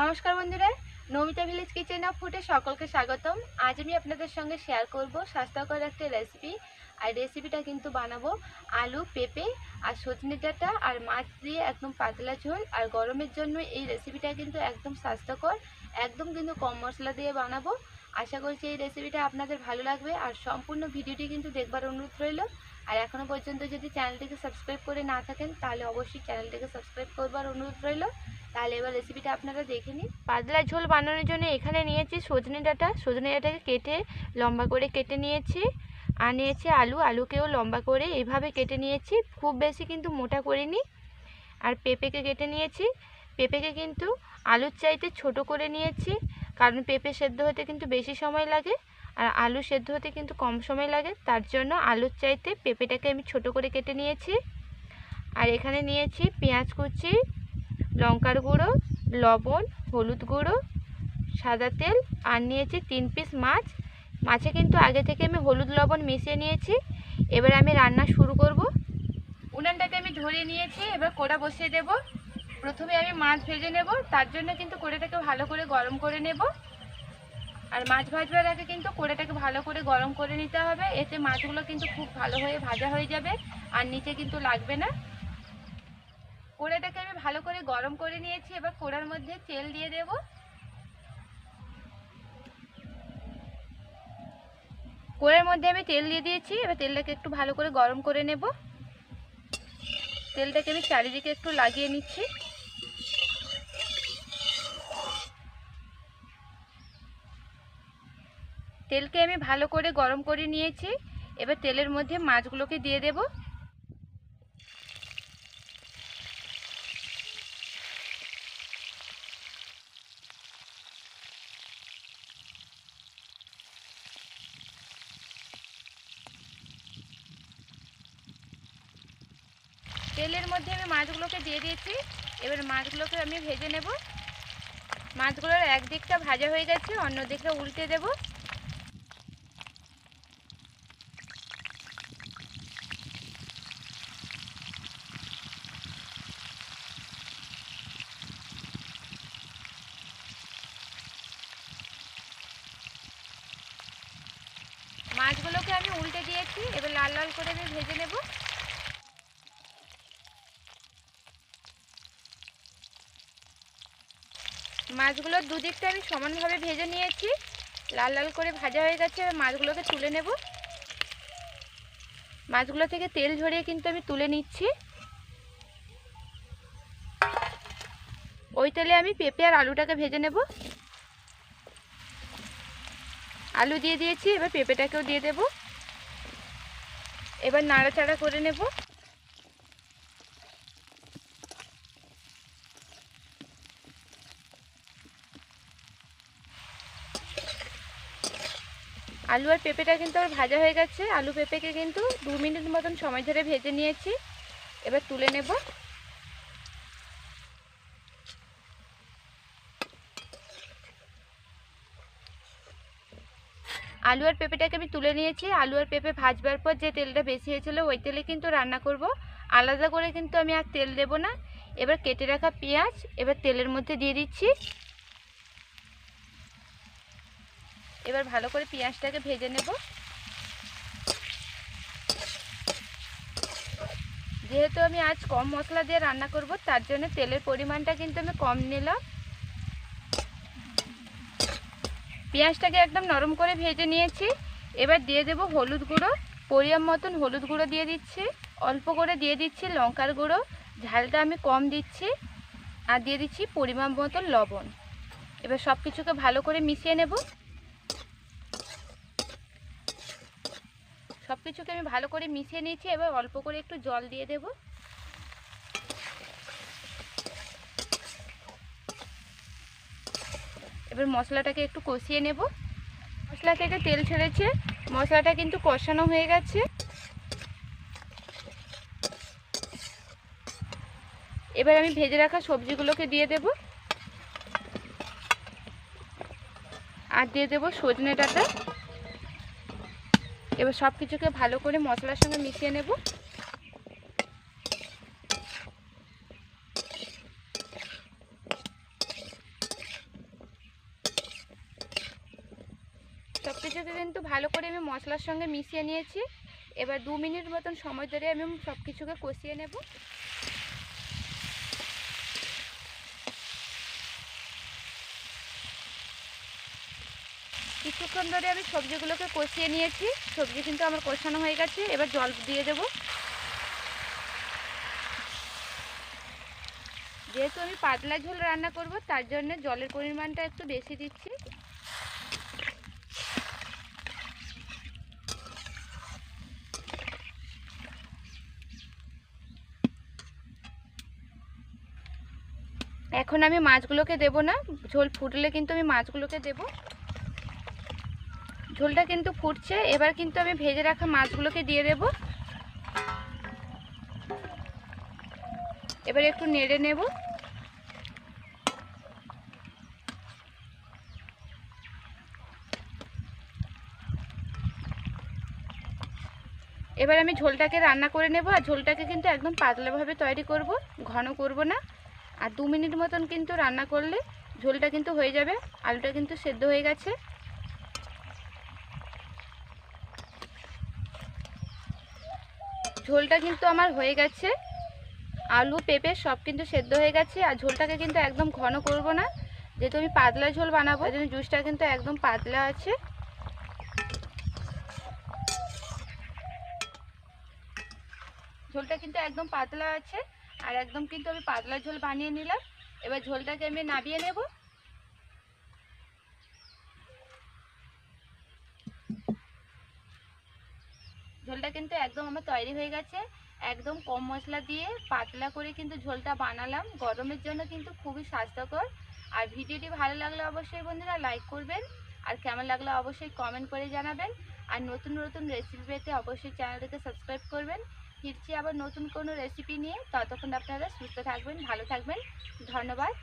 নমস্কার বন্ধুরা, Namita village kitchen of ফুডে সকলকে স্বাগতম। আজ আমি আপনাদের সঙ্গে শেয়ার করব স্বাস্থ্যকর একটা রেসিপি আর রেসিপিটা কিন্তু বানাবো আলু, পেঁপে আর সজনে ডাঁটা আর মাছ দিয়ে একদম পাতলা ঝোল। আর গরমের জন্য এই রেসিপিটা কিন্তু একদম স্বাস্থ্যকর, একদম কিন্তু কম মশলা দিয়ে বানাবো। আশা করছি এই রেসিপিটা আপনাদের ভালো লাগবে। আর সম্পূর্ণ ভিডিওটি কিন্তু দেখবার অনুরোধ রইল। আর এখনও পর্যন্ত যদি চ্যানেলটিকে সাবস্ক্রাইব করে না থাকেন, তাহলে অবশ্যই চ্যানেলটিকে সাবস্ক্রাইব করবার অনুরোধ রইল। তাহলে এবার রেসিপিটা আপনারা দেখে নিন। পাতলা ঝোল বানানোর জন্য এখানে নিয়েছি সজনে ডাঁটা। সজনে ডাঁটাকে কেটে লম্বা করে কেটে নিয়েছি। আর নিয়েছি আলু। আলুকেও লম্বা করে এইভাবে কেটে নিয়েছি। খুব বেশি কিন্তু মোটা করিনি। আর পেঁপেকে কেটে নিয়েছি। পেঁপেকে কিন্তু আলুর চাইতে ছোট করে নিয়েছি। কারণ পেঁপে সেদ্ধ হতে কিন্তু বেশি সময় লাগে। আর আলু সেদ্ধ হতে কিন্তু কম সময় লাগে, তার জন্য আলুর চাইতে পেঁপেটাকে আমি ছোট করে কেটে নিয়েছি। আর এখানে নিয়েছি পেঁয়াজ কুচি, লঙ্কার গুঁড়ো, লবণ, হলুদ গুঁড়ো, সাদা তেল, আর নিয়েছি তিন পিস মাছ। মাছে কিন্তু আগে থেকে আমি হলুদ লবণ মিশিয়ে নিয়েছি। এবার আমি রান্না শুরু করব। উনানটাকে আমি ধরিয়ে নিয়েছি, এবার কোড়া বসিয়ে দেব। প্রথমে আমি মাছ ভেজে নেব, তার জন্য কিন্তু কোড়াটাকে ভালো করে গরম করে নেব। আর মাছ ভাজবার আগে কিন্তু কোড়াটাকে ভালো করে গরম করে নিতে হবে। এতে মাছগুলো কিন্তু খুব ভালো হয়ে ভাজা হয়ে যাবে আর নিচে কিন্তু লাগবে না। কোড়াটাকে আমি ভালো করে গরম করে নিয়েছি। এবার কোড়ার মধ্যে তেল দিয়ে দেব। কোড়ার মধ্যে আমি তেল দিয়ে দিয়েছি। এবার তেলটাকে একটু ভালো করে গরম করে নেব। তেলটাকে আমি চারিদিকে একটু লাগিয়ে নিচ্ছি। তেলকে আমি ভালো করে গরম করে নিয়েছি। এবার তেলের মধ্যে মাছগুলোকে দিয়ে দেবো। তেলের মধ্যে আমি মাছগুলোকে দিয়ে দিয়েছি। এবার মাছগুলোকে আমি ভেজে নেব। মাছগুলোর একদিকটা ভাজা হয়ে গেছে অন্য দিকটা উল্টে দেব। মাছগুলোকে আমি উল্টে দিয়েছি, এবার লাল লাল করে আমি ভেজে নেব। মাছগুলোর দুদিকটা আমি সমানভাবে ভেজে নিয়েছি। লাল লাল করে ভাজা হয়ে গেছে, এবার মাছগুলোকে তুলে নেব। মাছগুলো থেকে তেল ঝরিয়ে কিন্তু আমি তুলে নিচ্ছি। ওই তেলে আমি পেঁপে আর আলুটাকে ভেজে নেব। আলু দিয়ে দিয়েছি, এবার পেঁপেটাকেও দিয়ে দেব। এবার নাড়াচাড়া করে নেব। আলু আর পেঁপেটা কিন্তু আমার ভাজা হয়ে গেছে। আলু পেঁপেকে কিন্তু দু মিনিট মতন সময় ধরে ভেজে নিয়েছি। এবার তুলে নেব। আলু আর পেঁপেটাকে আমি তুলে নিয়েছি। আলু আর পেঁপে ভাজবার পর যে তেলটা বেশি হয়েছিল, ওই তেলে কিন্তু রান্না করব। আলাদা করে কিন্তু আমি আর তেল দেব না। এবার কেটে রাখা পেঁয়াজ, এবার তেলের মধ্যে দিয়ে দিচ্ছি। এবার ভালো করে পেঁয়াজটাকে ভেজে নেব। যেহেতু আমি আজ কম মশলা দিয়ে রান্না করব, তার জন্য তেলের পরিমাণটা কিন্তু আমি কম নিলাম। পেঁয়াজটাকে একদম নরম করে ভেজে নিয়েছি। এবার দিয়ে দেব হলুদ গুঁড়ো। পরিমাণ মতন হলুদ গুঁড়ো দিয়ে দিচ্ছি। অল্প করে দিয়ে দিচ্ছি লঙ্কার গুঁড়ো। ঝালটা আমি কম দিচ্ছি। আর দিয়ে দিচ্ছি পরিমাণ মতন লবণ। এবার সব কিছুকে ভালো করে মিশিয়ে নেব। সব কিছুকে আমি ভালো করে মিশিয়ে নিয়েছি। এবার অল্প করে একটু জল দিয়ে দেব। এবার মশলাটাকে একটু কষিয়ে নেব। মশলা থেকে তেল ছেড়েছে, মশলাটা কিন্তু কষানো হয়ে গেছে। এবার আমি ভেজে রাখা সবজিগুলোকে দিয়ে দেব। আর দিয়ে দেব সজনে ডাটা এবার সব কিছুকে ভালো করে মশলার সঙ্গে মিশিয়ে নেব। কিছুকে কিন্তু ভালো করে আমি মশলার সঙ্গে মিশিয়ে নিয়েছি। এবার দু মিনিট মতন সময় ধরে আমি সব কিছুকে কষিয়ে নেব। কিছুক্ষণ ধরে আমি সবজিগুলোকে কষিয়ে নিয়েছি। সবজি কিন্তু আমার কষানো হয়ে গেছে, এবার জল দিয়ে দেব। যেহেতু আমি পাতলা ঝোল রান্না করব, তার জন্য জলের পরিমাণটা একটু বেশি দিচ্ছি। এখন আমি মাছগুলোকে দেব না, ঝোল ফুটলে কিন্তু আমি মাছগুলোকে দেব। ঝোলটা কিন্তু ফুটছে, এবার কিন্তু আমি ভেজে রাখা মাছগুলোকে দিয়ে দেব। এবার একটু নেড়ে নেব। এবার আমি ঝোলটাকে রান্না করে নেব, আর ঝোলটাকে কিন্তু একদম পাতলাভাবে তৈরি করব, ঘন করব না। আর দু মিনিট মতন কিন্তু রান্না করলে ঝোলটা কিন্তু হয়ে যাবে, আলুটা কিন্তু সেদ্ধ হয়ে গেছে। ঝোলটা কিন্তু আমার হয়ে গেছে। আলু, পেঁপে সব কিন্তু সেদ্ধ হয়ে গেছে আর ঝোলটাকে কিন্তু একদম ঘন করব না। যেহেতু আমি পাতলা ঝোল বানাবো এই জুসটা কিন্তু একদম পাতলা আছে। ঝোলটা কিন্তু একদম পাতলা আছে। আর একদম কিন্তু আমি পাতলা ঝোল বানিয়ে নিলাম। এবার ঝোলটাকে আমি নাবিয়ে নেব। ঝোলটা কিন্তু একদম আমার তৈরি হয়ে গেছে। একদম কম মশলা দিয়ে পাতলা করে কিন্তু ঝোলটা বানালাম। গরমের জন্য কিন্তু খুবই স্বাস্থ্যকর। আর ভিডিওটি ভালো লাগলে অবশ্যই বন্ধুরা লাইক করবেন। আর কেমন লাগলে অবশ্যই কমেন্ট করে জানাবেন। আর নতুন নতুন রেসিপি পেতে অবশ্যই চ্যানেলটিকে সাবস্ক্রাইব করবেন। ফিরছি আবার নতুন কোনো রেসিপি নিয়ে। ততক্ষণ আপনারা সুস্থ থাকবেন ভালো থাকবেন। ধন্যবাদ।